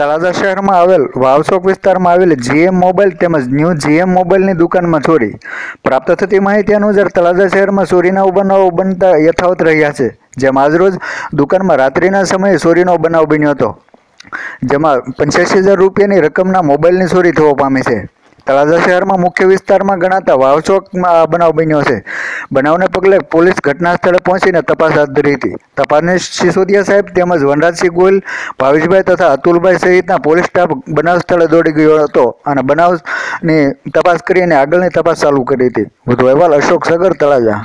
તળાજા શહેરમાં આવેલ વાવસોક વિસ્તારમાં આવેલ જીએમ મોબાઈલ તેમજ ન્યૂ જીએમ મોબાઈલની દુકાનમાં ચોરી. પ્રાપ્ત થતી માહિતી અનુસાર તળાજા શહેરમાં ચોરીના બનાવો બનતા યથાવત રહ્યા છે. જેમાં આજરોજ દુકાનમાં રાત્રિના સમયે ચોરીનો બનાવ બન્યો હતો. જેમાં પંચ્યાસી હજાર રૂપિયાની રકમના મોબાઈલની ચોરી થવા પામી છે. તળાજા શહેરમાં મુખ્ય વિસ્તારમાં ગણાતા વાવચોકમાં આ બનાવ બન્યો છે. બનાવને પગલે પોલીસ ઘટના સ્થળે પહોંચીને તપાસ હાથ ધરી હતી. તપાસને સિસોદિયા સાહેબ તેમજ વનરાજસિંહ ગોયલ ભાવેશભાઈ તથા અતુલભાઈ સહિતના પોલીસ સ્ટાફ બનાવ સ્થળે દોડી ગયો હતો અને બનાવની તપાસ કરીને આગળની તપાસ ચાલુ કરી હતી. વધુ અહેવાલ અશોક સગર, તળાજા.